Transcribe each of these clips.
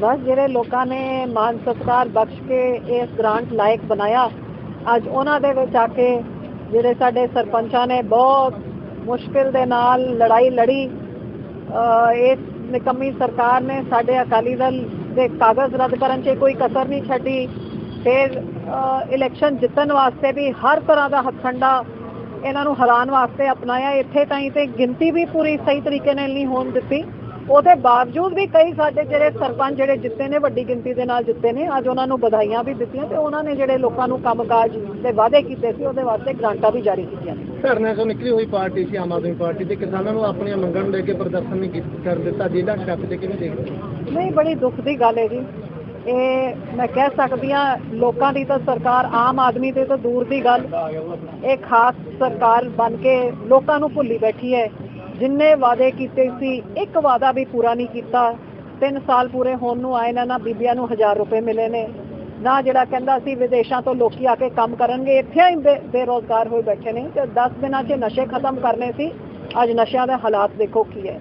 ਬਸ ਜਿਹੜੇ ਲੋਕਾਂ ਨੇ ਮਾਨ ਸਤਿਕਾਰ ਬਖਸ਼ ਕੇ ਇਸ ਗ੍ਰਾਂਟ ਲਾਇਕ ਬਣਾਇਆ, ਅੱਜ ਉਹਨਾਂ ਦੇ ਵਿੱਚ ਆ ਕੇ ਜਿਹੜੇ ਸਾਡੇ ਸਰਪੰਚਾਂ ਨੇ ਬਹੁਤ ਮੁਸ਼ਕਿਲ ਦੇ ਨਾਲ ਲੜਾਈ ਲੜੀ, ਅਹ ਇਸ ਨਿਕੰਮੀ ਸਰਕਾਰ ਨੇ ਸਾਡੇ ਅਕਾਲੀ ਦਲ ਦੇ ਕਾਗਜ਼ ਰੱਦ ਕਰਨ 'ਚ ਕੋਈ ਕਸਰ ਨਹੀਂ ਛੱਡੀ, ਫਿਰ ਇਲੈਕਸ਼ਨ ਜਿੱਤਣ ਵਾਸਤੇ ਵੀ ਹਰ ਤਰ੍ਹਾਂ ਦਾ ਹੱਥੰਡਾ ਇਹਨਾਂ ਨੂੰ ਹਰਾਉਣ ਵਾਸਤੇ ਅਪਣਾਇਆ, ਇੱਥੇ ਤਾਈਂ ਤੇ ਗਿਣਤੀ ਵੀ ਪੂਰੀ ਸਹੀ ਤਰੀਕੇ ਨਾਲ ਨਹੀਂ ਹੋਣ ਦਿੱਤੀ। ਉਹਦੇ ਬਾਵਜੂਦ ਵੀ ਕਈ ਸਾਡੇ ਜਿਹੜੇ ਸਰਪੰਚ ਜਿਹੜੇ ਜਿੱਤੇ ਨੇ ਵੱਡੀ ਗਿਣਤੀ ਦੇ ਨਾਲ ਜਿੱਤੇ ਨੇ ਅੱਜ ਉਹਨਾਂ ਨੂੰ ਵਧਾਈਆਂ ਵੀ ਦਿੱਤੀਆਂ ਤੇ ਉਹਨਾਂ ਨੇ ਜਿਹੜੇ ਲੋਕਾਂ ਨੂੰ ਕੰਮਕਾਜ ਦੇ ਵਾਅਦੇ ਕੀਤੇ ਸੀ ਉਹਦੇ ਵਾਸਤੇ ਗ੍ਰਾਂਟਾਂ ਵੀ ਜਾਰੀ ਕੀਤੀਆਂ ਨੇ। ਧਰਨੇ ਤੋਂ ਨਿਕਲੀ ਹੋਈ ਪਾਰਟੀ ਸੀ ਆਮ ਆਦਮੀ ਪਾਰਟੀ ਤੇ ਕਿਸਾਨਾਂ ਨੂੰ ਆਪਣੀਆਂ ਮੰਗਾਂ ਨੂੰ ਲੈ ਕੇ ਪ੍ਰਦਰਸ਼ਨ ਨਹੀਂ ਕਰਨ ਦਿੱਤਾ ਜ਼ਿਲ੍ਹਾ ਛੱਪ ਤੇ ਕਿਵੇਂ ਦੇਖਦੇ? ਨਹੀਂ ਬੜੀ ਦੁੱਖ ਦੀ ਗੱਲ ਹੈ ਜੀ। ਇਹ ਮੈਂ ਕਹਿ ਸਕਦੀ ਹਾਂ ਲੋਕਾਂ ਦੀ ਤਾਂ ਸਰਕਾਰ ਆਮ ਆਦਮੀ ਤੇ ਤਾਂ ਦੂਰ ਦੀ ਗੱਲ। ਇਹ ਖਾਸ ਸਰਕਾਰ ਬਣ ਕੇ ਲੋਕਾਂ ਨੂੰ ਭੁੱਲੀ ਬੈਠੀ ਹੈ। ਜਿੰਨੇ ਵਾਅਦੇ ਕੀਤੇ ਸੀ, ਇੱਕ ਵਾਅਦਾ ਵੀ ਪੂਰਾ ਨਹੀਂ ਕੀਤਾ। 3 ਸਾਲ ਪੂਰੇ ਹੋਣ ਨੂੰ ਆਏ ਨਾ ਨਾ ਬੀਬੀਆਂ ਨੂੰ 1000 ਰੁਪਏ ਮਿਲੇ ਨੇ, ਨਾ ਜਿਹੜਾ ਕਹਿੰਦਾ ਸੀ ਵਿਦੇਸ਼ਾਂ ਤੋਂ ਲੋਕੀ ਆ ਕੇ ਕੰਮ ਕਰਨਗੇ, ਇੱਥੇ ਹੀ ਬੇ- ਬੇਰੋਜ਼ਗਾਰ ਹੋਏ ਬੈਠੇ ਨੇ। ਤੇ 10 ਦਿਨਾਂ 'ਚ ਨਸ਼ੇ ਖਤਮ ਕਰਨੇ ਸੀ। ਅੱਜ ਨਸ਼ਿਆਂ ਦੇ ਹਾਲਾਤ ਦੇਖੋ ਕੀ ਹੈ।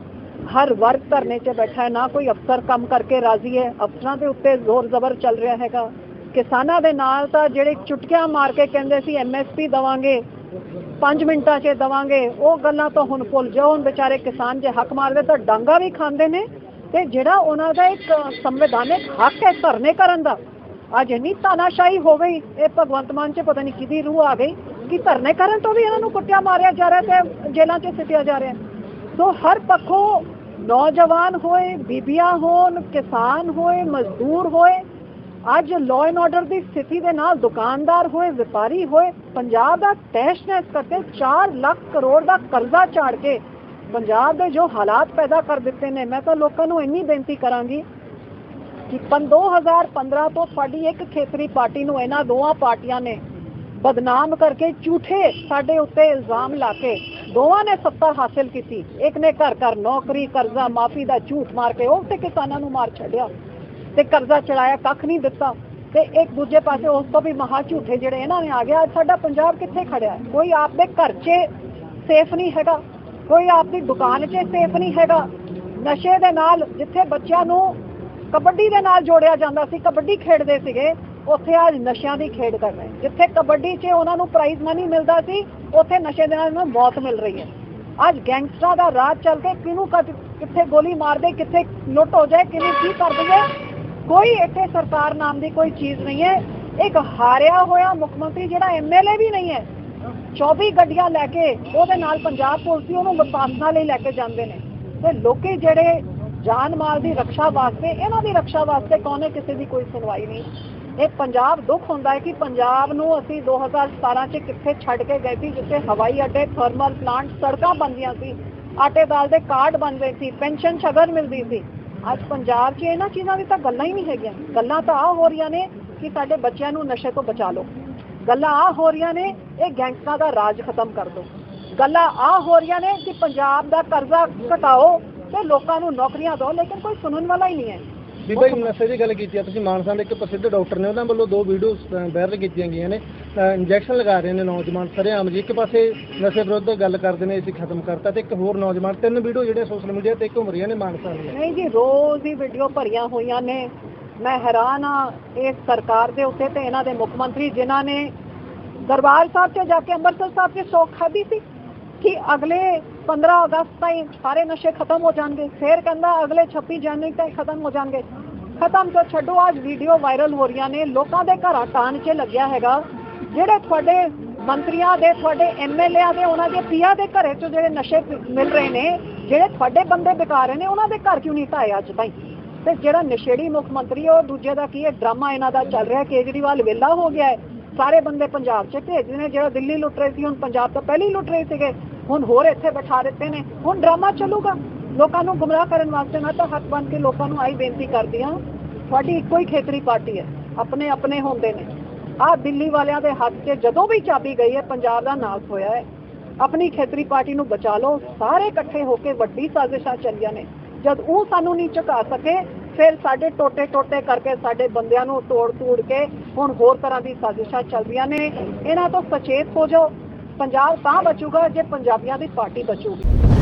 ਹਰ ਵਰਗ ਧਰਨੇ 'ਚ ਬੈਠਾ ਹੈ, ਨਾ ਕੋਈ ਅਫਸਰ ਕੰਮ ਕਰਕੇ ਰਾਜ਼ੀ ਹੈ। ਅਫਸਰਾਂ ਦੇ ਉੱਤੇ ਜ਼ੋਰ ਜ਼ਬਰ ਚੱਲ ਰਿਹਾ ਹੈਗਾ। ਕਿਸਾਨਾਂ ਦੇ ਨਾਲ ਤਾਂ ਜਿਹੜੇ ਚੁਟਕੀਆਂ ਮਾਰ ਕੇ ਕਹਿੰਦੇ ਸੀ ਐਮਐਸਪੀ ਦਵਾਂਗੇ। 5 ਮਿੰਟਾਂ 'ਚ ਦਵਾਂਗੇ। ਉਹ ਗੱਲਾਂ ਤਾਂ ਹੁਣ ਭੁੱਲ ਜਾਓ। ਹੁਣ ਵਿਚਾਰੇ ਕਿਸਾਨ ਜੇ ਹੱਕ ਮਾਰਦੇ ਤਾਂ ਡਾਂਗਾ ਵੀ ਖਾਂਦੇ ਨੇ। ਤੇ ਜਿਹੜਾ ਉਹਨਾਂ ਦਾ ਇੱਕ ਸੰਵਿਧਾਨਿਕ ਹੱਕ ਹੈ ਧਰਨੇ ਕਰਨ ਦਾ, ਅੱਜ ਇੰਨੀ ਤਾਨਾਸ਼ਾਹੀ ਹੋ ਗਈ। ਇਹ ਭਗਵੰਤ ਮਾਨ 'ਚ ਪਤਾ ਨਹੀਂ ਕਿਹਦੀ ਰੂਹ ਆ ਗਈ ਕਿ ਧਰਨੇ ਕਰਨ ਤੋਂ ਵੀ ਇਹਨਾਂ ਨੂੰ ਕੁੱਟਿਆ ਮਾਰਿਆ ਜਾ ਰਿਹਾ ਤੇ ਜੇਲ੍ਹਾਂ 'ਚ ਸਿੱਟਿਆ ਜਾ ਰਿਹਾ। ਸੋ ਹਰ ਪੱਖੋਂ ਨੌਜਵਾਨ ਹੋਏ, ਬੀਬੀਆਂ ਹੋਣ, ਕਿਸਾਨ ਹੋਏ, ਮਜ਼ਦੂਰ ਹੋਏ ਅੱਜ ਲਾਅ ਐਂਡ ਆਰਡਰ ਦੀ ਸਥਿਤੀ ਦੇ ਨਾਲ ਦੁਕਾਨਦਾਰ ਹੋਏ, ਵਪਾਰੀ ਹੋਏ, ਪੰਜਾਬ ਦਾ ਤਹਿਸ਼ ਨਹਿਸ਼ ਕਰਕੇ 4 ਲੱਖ ਕਰੋੜ ਦਾ ਕਰਜ਼ਾ ਝਾੜ ਕੇ ਪੰਜਾਬ ਦੇ ਜੋ ਹਾਲਾਤ ਪੈਦਾ ਕਰ ਦਿੱਤੇ ਨੇ, ਮੈਂ ਤਾਂ ਲੋਕਾਂ ਨੂੰ ਇੰਨੀ ਬੇਨਤੀ ਕਰਾਂਗੀ ਕਿ ਪੰ 2015 ਤੋਂ ਸਾਡੀ ਇੱਕ ਖੇਤਰੀ ਪਾਰਟੀ ਨੂੰ ਇਹਨਾਂ ਦੋਵਾਂ ਪਾਰਟੀਆਂ ਨੇ ਬਦਨਾਮ ਕਰਕੇ ਝੂਠੇ ਸਾਡੇ ਉੱਤੇ ਇਲਜ਼ਾਮ ਲਾ ਕੇ ਦੋਵਾਂ ਨੇ ਸੱਤਾ ਹਾਸਲ ਕੀਤੀ। ਇੱਕ ਨੇ ਘਰ ਘਰ ਨੌਕਰੀ, ਕਰਜ਼ਾ, ਮਾਫੀ ਦਾ ਝੂਠ ਮਾਰ ਕੇ ਉਹ ਤੇ ਕਿਸਾਨਾਂ ਨੂੰ ਮਾਰ ਛੱਡਿਆ। ਤੇ ਕਰਜ਼ਾ ਚੜਾਇਆ, ਕੱਖ ਨਹੀਂ ਦਿੱਤਾ। ਤੇ ਇੱਕ ਦੂਜੇ ਪਾਸੇ ਉਸ ਤੋਂ ਵੀ ਮਹਾ ਝੂਠੇ ਜਿਹੜੇ ਇਹਨਾਂ ਨੇ ਆ ਗਿਆ ਅੱਜ ਸਾਡਾ ਪੰਜਾਬ ਕਿੱਥੇ ਖੜਿਆ ਕੋਈ ਆਪਦੇ ਘਰ 'ਚ ਸੇਫ ਨਹੀਂ ਹੈਗਾ। ਕੋਈ ਆਪਦੀ ਦੁਕਾਨ 'ਚ ਸੇਫ ਨਹੀਂ ਹੈਗਾ। ਨਸ਼ੇ ਦੇ ਨਾਲ ਜਿੱਥੇ ਬੱਚਿਆਂ ਨੂੰ ਕਬੱਡੀ ਦੇ ਨਾਲ ਜੋੜਿਆ ਜਾਂਦਾ ਸੀ, ਕਬੱਡੀ ਖੇਡਦੇ ਸੀਗੇ, ਉੱਥੇ ਅੱਜ ਨਸ਼ਿਆਂ ਦੀ ਖੇਡ ਕਰ ਰਹੇ ਜਿੱਥੇ ਕਬੱਡੀ 'ਚ ਉਹਨਾਂ ਨੂੰ ਪ੍ਰਾਈਜ਼ ਮਨੀ ਮਿਲਦਾ ਸੀ, ਉੱਥੇ ਨਸ਼ੇ ਦੇ ਨਾਲ ਉਹਨਾਂ ਨੂੰ ਮੌਤ ਮਿਲ ਰਹੀ ਹੈ। ਅੱਜ ਗੈਂਗਸਟਰਾਂ ਦਾ ਰਾਜ ਚੱਲ ਕੇ ਕਿਹਨੂੰ ਕਿੱਥੇ ਗੋਲੀ ਮਾਰ ਦੇ ਕਿੱਥੇ ਲੁੱਟ ਹੋ ਜਾਏ ਕਿਵੇਂ ਕੀ ਕਰ ਦਈਏ? ਕੋਈ ਇੱਥੇ ਸਰਕਾਰ ਨਾਮ ਦੀ ਕੋਈ ਚੀਜ਼ ਨਹੀਂ ਹੈ। ਇੱਕ ਹਾਰਿਆ ਹੋਇਆ ਮੁੱਖ ਮੰਤਰੀ ਜਿਹੜਾ ਐਮਐਲਏ ਵੀ ਨਹੀਂ ਹੈ 24 ਗੱਡੀਆਂ ਲੈ ਕੇ ਉਹਦੇ ਨਾਲ ਪੰਜਾਬ ਪੁਲਿਸ ਦੀ ਉਹਨੂੰ ਵਿਪਾਸਨਾ ਲਈ ਲੈ ਕੇ ਜਾਂਦੇ ਨੇ। ਤੇ ਲੋਕੀ ਜਿਹੜੇ ਜਾਨ ਮਾਲ ਦੀ ਰੱਖਿਆ ਵਾਸਤੇ, ਇਹਨਾਂ ਦੀ ਰੱਖਿਆ ਵਾਸਤੇ ਕੌਣ ਕਿਸੇ ਦੀ ਕੋਈ ਸੁਣਵਾਈ ਨਹੀਂ। ਇਹ ਪੰਜਾਬ ਦੁੱਖ ਹੁੰਦਾ ਹੈ ਕਿ ਪੰਜਾਬ ਨੂੰ ਅਸੀਂ 2017 ਚ ਕਿੱਥੇ ਛੱਡ ਕੇ ਗਏ ਸੀ, ਜਿੱਥੇ ਹਵਾਈ ਅੱਡੇ ਥਰਮਲ ਪਲਾਂਟ ਸੜਕਾਂ ਬਣਦੀਆਂ ਸੀ, ਆਟੇ ਦਾਲ ਦੇ ਕਾਰਡ ਬਣਦੇ ਸੀ, ਪੈਨਸ਼ਨ ਸ਼ਗਨ ਮਿਲਦੀ ਸੀ। ਅੱਜ ਪੰਜਾਬ 'ਚ ਇਹਨਾਂ ਚੀਜ਼ਾਂ ਦੀ ਤਾਂ ਗੱਲਾਂ ਹੀ ਨਹੀਂ ਹੈਗੀਆਂ। ਗੱਲਾਂ ਤਾਂ ਆ ਹੋ ਰਹੀਆਂ ਨੇ ਕਿ ਸਾਡੇ ਬੱਚਿਆਂ ਨੂੰ ਨਸ਼ੇ ਤੋਂ ਬਚਾ ਲਓ। ਗੱਲਾਂ ਆ ਹੋ ਰਹੀਆਂ ਨੇ, ਇਹ ਗੈਂਗਸਟਰਾਂ ਦਾ ਰਾਜ ਖਤਮ ਕਰ ਦਿਓ। ਗੱਲਾਂ ਆ ਹੋ ਰਹੀਆਂ ਨੇ ਕਿ ਪੰਜਾਬ ਦਾ ਕਰਜ਼ਾ ਘਟਾਓ ਤੇ ਲੋਕਾਂ ਨੂੰ ਨੌਕਰੀਆਂ ਦਿਓ, ਲੇਕਿਨ ਕੋਈ ਸੁਣਨ ਵਾਲਾ ਹੀ ਨਹੀਂ ਹੈ। ਬੀਬਾ ਜੀ ਨਸ਼ੇ ਦੀ ਗੱਲ ਕੀਤੀ ਆ, ਤੁਸੀਂ ਮਾਨਸਾ ਦੇ ਇੱਕ ਪ੍ਰਸਿੱਧ ਡਾਕਟਰ ਨੇ, ਉਹਨਾਂ ਵੱਲੋਂ ਦੋ ਵੀਡੀਓ ਵਾਇਰਲ ਕੀਤੀਆਂ ਗਈਆਂ ਨੇ ਇੰਜੈਕਸ਼ਨ ਲਗਾ ਰਹੇ ਨੇ ਨੌਜਵਾਨ ਸਰੇਆਮ ਜੀ। ਇੱਕ ਪਾਸੇ ਨਸ਼ੇ ਵਿਰੁੱਧ ਗੱਲ ਕਰਦੇ ਨੇ ਅਸੀਂ ਖਤਮ ਕਰਤਾ, ਤੇ ਇੱਕ ਹੋਰ ਨੌਜਵਾਨ, ਤਿੰਨ ਵੀਡੀਓ ਜਿਹੜੇ ਸੋਸ਼ਲ ਮੀਡੀਆ ਤੇ ਘੁੰਮ ਰਹੀਆਂ ਨੇ ਮਾਨਸਾ ਦੀਆਂ। ਨਹੀਂ ਜੀ, ਰੋਜ਼ ਹੀ ਵੀਡੀਓ ਭਰੀਆਂ ਹੋਈਆਂ ਨੇ। ਮੈਂ ਹੈਰਾਨ ਆ ਇਸ ਸਰਕਾਰ ਦੇ ਉੱਤੇ ਤੇ ਇਹਨਾਂ ਦੇ ਮੁੱਖ ਮੰਤਰੀ, ਜਿਨ੍ਹਾਂ ਨੇ ਦਰਬਾਰ ਸਾਹਿਬ 'ਚ ਜਾ ਕੇ, ਅੰਮ੍ਰਿਤਸਰ ਸਾਹਿਬ 'ਚ ਸੋਖ ਖਾਧੀ ਸੀ ਕਿ ਅਗਲੇ 15 ਅਗਸਤ ਤਾਈਂ ਸਾਰੇ ਨਸ਼ੇ ਖਤਮ ਹੋ ਜਾਣਗੇ। ਫੇਰ ਕਹਿੰਦਾ, ਅਗਲੇ 26 ਜਨਵਰੀ ਤਾਈਂ ਖਤਮ ਹੋ ਜਾਣਗੇ। ਖਤਮ ਤੋਂ ਛੱਡੋ ਅੱਜ ਵੀਡੀਓ ਵਾਇਰਲ ਹੋ ਰਹੀਆਂ ਨੇ। ਲੋਕਾਂ ਦੇ ਘਰਾਂ ਟਾਣ 'ਚ ਲੱਗਿਆ ਹੈਗਾ। ਜਿਹੜੇ ਤੁਹਾਡੇ ਮੰਤਰੀਆਂ ਦੇ, ਤੁਹਾਡੇ ਐਮਐਲਏਆਂ ਦੇ, ਉਹਨਾਂ ਦੇ ਪੀਆ ਦੇ ਘਰੇ 'ਚੋਂ ਜਿਹੜੇ ਨਸ਼ੇ ਮਿਲ ਰਹੇ ਨੇ, ਜਿਹੜੇ ਤੁਹਾਡੇ ਬੰਦੇ ਬਿਕਾ ਰਹੇ ਨੇ, ਉਹਨਾਂ ਦੇ ਘਰ ਕਿਉਂ ਨਹੀਂ ਢਾਏ ਅੱਜ ਤਾਈ? ਤੇ ਜਿਹੜਾ ਨਸ਼ੇੜੀ ਮੁੱਖ ਮੰਤਰੀ ਉਹ ਦੂਜੇ ਦਾ ਕੀ ਹੈ? ਡਰਾਮਾ ਇਹਨਾਂ ਦਾ ਚੱਲ ਰਿਹਾ ਕੇਜਰੀਵਾਲ ਵਿਹਲਾ ਹੋ ਗਿਆ ਹੈ। ਸਾਰੇ ਬੰਦੇ ਪੰਜਾਬ 'ਚ ਭੇਜਦੇ ਨੇ। ਜਿਹੜਾ ਦਿੱਲੀ ਲੁੱਟ ਰਹੇ ਸੀ, ਹੁਣ ਪੰਜਾਬ ਤੋਂ ਪਹਿਲਾਂ ਹੀ ਲੁੱਟ ਰਹੇ ਸੀਗੇ। ਹੁਣ ਹੋਰ ਇੱਥੇ ਬਿਠਾ ਦਿੱਤੇ ਨੇ। ਹੁਣ ਡਰਾਮਾ ਚੱਲੂਗਾ। ਲੋਕਾਂ ਨੂੰ ਗੁੰਮਰਾਹ ਕਰਨ ਵਾਸਤੇ ਮੈਂ ਤਾਂ ਹੱਥ ਬੰਨ ਕੇ ਲੋਕਾਂ ਨੂੰ ਆਈ ਬੇਨਤੀ ਕਰਦੀ ਹਾਂ, ਤੁਹਾਡੀ ਇੱਕੋ ਹੀ ਖੇਤਰੀ ਪਾਰਟੀ ਹੈ, ਆਪਣੇ ਆਪਣੇ ਹੁੰਦੇ ਨੇ। ਆਹ ਦਿੱਲੀ ਵਾਲਿਆਂ ਦੇ ਹੱਥ 'ਚ ਜਦੋਂ ਵੀ ਚਾਬੀ ਗਈ ਹੈ, ਪੰਜਾਬ ਦਾ ਨਾਸ ਹੋਇਆ ਹੈ। ਆਪਣੀ ਖੇਤਰੀ ਪਾਰਟੀ ਨੂੰ ਬਚਾ ਲਓ, ਸਾਰੇ ਇਕੱਠੇ ਹੋ ਕੇ ਵੱਡੀ ਸਾਜ਼ਿਸ਼ਾਂ ਚੱਲੀਆਂ ਨੇ। ਜਦ ਉਹ ਸਾਨੂੰ ਨਹੀਂ ਝੁਕਾ ਸਕੇ, ਫਿਰ ਸਾਡੇ ਟੋਟੇ ਟੋਟੇ ਕਰਕੇ ਸਾਡੇ ਬੰਦਿਆਂ ਨੂੰ ਤੋੜ ਤੋੜ ਕੇ ਹੁਣ ਹੋਰ ਤਰ੍ਹਾਂ ਦੀ ਸਾਜ਼ਿਸ਼ਾਂ ਚੱਲਦੀਆਂ ਨੇ। ਇਹਨਾਂ ਤੋਂ ਸਚੇਤ ਹੋ ਜਾਓ। ਪੰਜਾਬ ਤਾਂ ਬਚੂਗਾ ਜੇ ਪੰਜਾਬੀਆਂ ਦੀ ਪਾਰਟੀ ਬਚੂਗੀ।